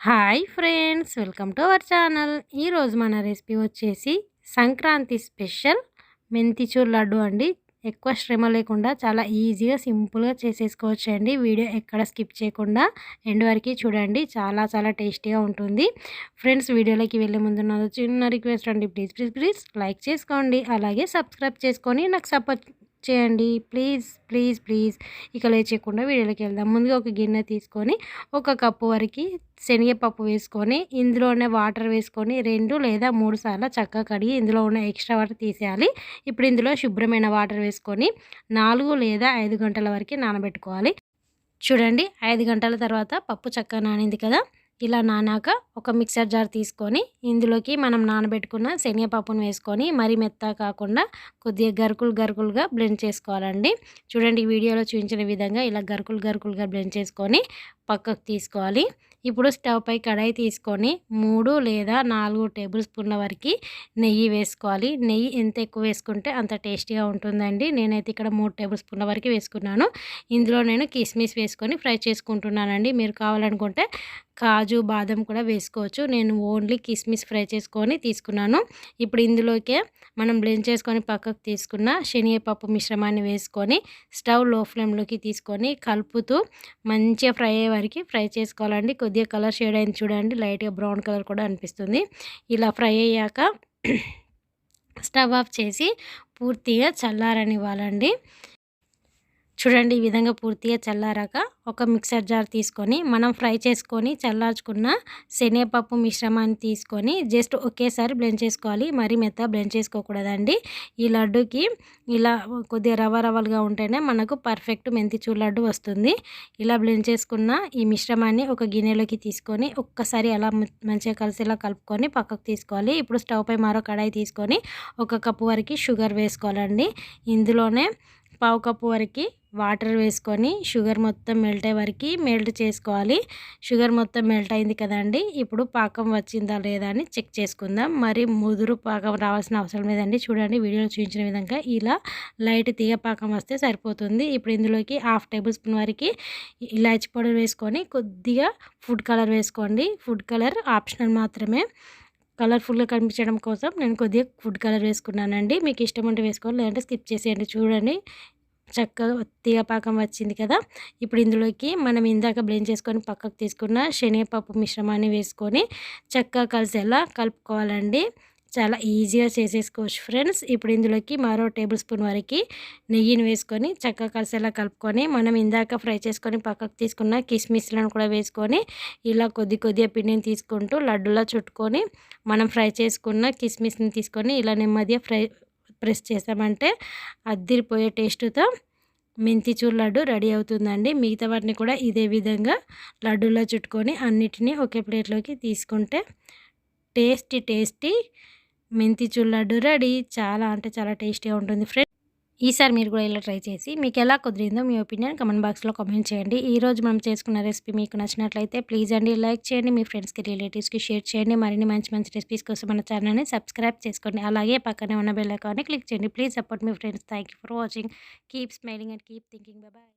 Hi friends welcome to our channel. ఈరోజు మన recipe వచ్చేసి సంక్రాంతి స్పెషల్ మెంతిచూర్ లడ్డు అండి. ఎక్కువ శ్రమ లేకుండా చాలా ఈజీగా సింపుల్గా చేసేసుకోవచ్చు అండి వీడియో ఎక్కడ స్కిప్ చేయకుండా ఎండ్ వరకు చూడండి. చాలా చాలా టేస్టీగా ఉంటుంది. ఫ్రెండ్స్ వీడియోలోకి వెళ్ళే ముందు నాది చిన్న రిక్వెస్ట్ అండి. ప్లీజ్ ప్లీజ్ ప్లీజ్ లైక్ చేసుకోండి. అలాగే సబ్స్క్రైబ్ చేసుకొని నాకు సపోర్ట్ చేయండి. Please please please. ఇక లేచేయకుండా వీడియోలోకి వెళ్దాం. ముందుగా ఒక గిన్నె తీసుకొని ఒక కప్పు వరకు శనగపప్పు వేసుకొని ఇందులోనే వాటర్ వేసుకొని రెండు లేదా మూడు సార్లు చక్కగా కడిగి ఇందులో ఉన్న ఎక్స్ట్రా వాటర్ తీసేయాలి. ఇప్పుడు ఇందులో శుభ్రమైన వాటర్ వేసుకొని నాలుగు లేదా ఐదు గంటల వరకు నానబెట్టుకోవాలి. చూడండి ఐదు గంటల తర్వాత పప్పు చక్కగా నానింది కదా. ఇలా నానాక ఒక మిక్సర్ జార్ తీసుకొని ఇందులోకి మనం నానబెట్టుకున్న శనగపప్పును వేసుకొని మరీ మెత్త కాకుండా కొద్దిగా గరుకులు గరుకులుగా బ్లెండ్ చేసుకోవాలండి. చూడండి వీడియోలో చూపించిన విధంగా ఇలా గరుకులు గరుకులుగా బ్లెండ్ చేసుకొని పక్కకు తీసుకోవాలి. ఇప్పుడు స్టవ్ పై కడాయి తీసుకొని మూడు లేదా నాలుగు టేబుల్ స్పూన్ల వరకు నెయ్యి వేసుకోవాలి. నెయ్యి ఎంత ఎక్కువ వేసుకుంటే అంత టేస్టీగా ఉంటుందండి. నేనైతే ఇక్కడ మూడు టేబుల్ స్పూన్ల వరకు వేసుకున్నాను. ఇందులో నేను కిస్మిస్ వేసుకొని ఫ్రై చేసుకుంటున్నానండి. మీరు కావాలనుకుంటే కాజు బాదం కూడా వేసుకోవచ్చు. నేను ఓన్లీ కిస్మిస్ ఫ్రై చేసుకొని తీసుకున్నాను. ఇప్పుడు ఇందులోకే మనం బ్లెండ్ చేసుకొని పక్కకు తీసుకున్న శనగపప్పు మిశ్రమాన్ని వేసుకొని స్టవ్లో ఫ్లేమ్లోకి తీసుకొని కలుపుతూ మంచిగా ఫ్రై అయ్యే వరకు ఫ్రై చేసుకోవాలండి. కొద్దిగా కలర్ షేడ్ అయింది చూడండి. లైట్గా బ్రౌన్ కలర్ కూడా అనిపిస్తుంది. ఇలా ఫ్రై అయ్యాక స్టవ్ ఆఫ్ చేసి పూర్తిగా చల్లారనివ్వాలండి. చూడండి ఈ విధంగా పూర్తిగా చల్లారాక ఒక మిక్సర్ జార్ తీసుకొని మనం ఫ్రై చేసుకొని చల్లార్చుకున్న శనగపప్పు మిశ్రమాన్ని తీసుకొని జస్ట్ ఒకేసారి బ్లెండ్ చేసుకోవాలి. మరీ మెత్త బ్లెండ్ చేసుకోకూడదండి. ఈ లడ్డుకి ఇలా కొద్దిగా రవ రవలుగా ఉంటేనే మనకు పర్ఫెక్ట్ మెంతిచూ లడ్డు వస్తుంది. ఇలా బ్లెండ్ చేసుకున్న ఈ మిశ్రమాన్ని ఒక గిన్నెలోకి తీసుకొని ఒక్కసారి అలా మంచిగా కలిసేలా కలుపుకొని పక్కకు తీసుకోవాలి. ఇప్పుడు స్టవ్ పై మరో కడాయి తీసుకొని ఒక కప్పు వరకు షుగర్ వేసుకోవాలండి. ఇందులోనే పావు కప్పు వరకు వాటర్ వేసుకొని షుగర్ మొత్తం మెల్ట్ అయ్యే వరకు మెల్ట్ చేసుకోవాలి. షుగర్ మొత్తం మెల్ట్ అయింది కదండి ఇప్పుడు పాకం వచ్చిందా లేదా అని చెక్ చేసుకుందాం. మరి ముదురు పాకం రావాల్సిన అవసరం లేదండి. చూడండి వీడియోలో చూపించిన విధంగా ఇలా లైట్ తీగ పాకం వస్తే సరిపోతుంది. ఇప్పుడు ఇందులోకి హాఫ్ టేబుల్ స్పూన్ వరకు ఇలాచి పౌడర్ వేసుకొని కొద్దిగా ఫుడ్ కలర్ వేసుకోండి. ఫుడ్ కలర్ ఆప్షనల్ మాత్రమే. కలర్ఫుల్గా కనిపించడం కోసం నేను కొద్దిగా ఫుడ్ కలర్ వేసుకున్నానండి. మీకు ఇష్టం ఉంటే వేసుకోవాలి లేదంటే స్కిప్ చేసేయండి. చూడండి చక్కగా తీగపాకం వచ్చింది కదా. ఇప్పుడు ఇందులోకి మనం ఇందాక బ్లెండ్ చేసుకొని పక్కకు తీసుకున్న శనగపప్పు మిశ్రమాన్ని వేసుకొని చక్కగా కలిసేలా కలుపుకోవాలండి. చాలా ఈజీగా చేసేసుకోవచ్చు ఫ్రెండ్స్ ఇప్పుడు ఇందులోకి మరో టేబుల్ స్పూన్ వరకు నెయ్యిని వేసుకొని చక్కగా కలిసేలా కలుపుకొని మనం ఇందాక ఫ్రై చేసుకొని పక్కకు తీసుకున్న కిస్మిస్లను కూడా వేసుకొని ఇలా కొద్ది కొద్దిగా పిండిని తీసుకుంటూ లడ్డులా చుట్టుకొని మనం ఫ్రై చేసుకున్న కిస్మిస్ని తీసుకొని ఇలా నెమ్మదిగా ఫ్రై ప్రెస్ చేసామంటే అద్దిరిపోయే టేస్ట్తో మెంతిచూర్ లడ్డు రెడీ అవుతుందండి. మిగతా వాటిని కూడా ఇదే విధంగా లడ్డూలో చుట్టుకొని అన్నిటినీ ఒకే ప్లేట్లోకి తీసుకుంటే టేస్టీ టేస్టీ మెంతి లడ్డు రెడీ. చాలా అంటే చాలా టేస్టీగా ఉంటుంది ఫ్రెండ్ ఈసారి మీరు కూడా ఇలా ట్రై చేసి మీకు ఎలా కుదిరిందో మీ ఒపీనియన్ కమెంట్ బాక్స్లో కామెంట్ చేయండి. ఈ రోజు మనం చేసుకున్న రెసిపీ మీకు నచ్చినట్లయితే ప్లీజ్ అండి లైక్ చేయండి. మీ ఫ్రెండ్స్కి రిలేటివ్స్కి షేర్ చేయండి. మరిన్ని మంచి మంచి రెసిపీస్ కోసం మన ఛానల్ని సబ్స్క్రైబ్ చేసుకోండి. అలాగే పక్కనే ఉన్న బెల్ ఐకాన్ని క్లిక్ చేయండి. Please support me friends. Thank for watching keep smiling and keep thinking bye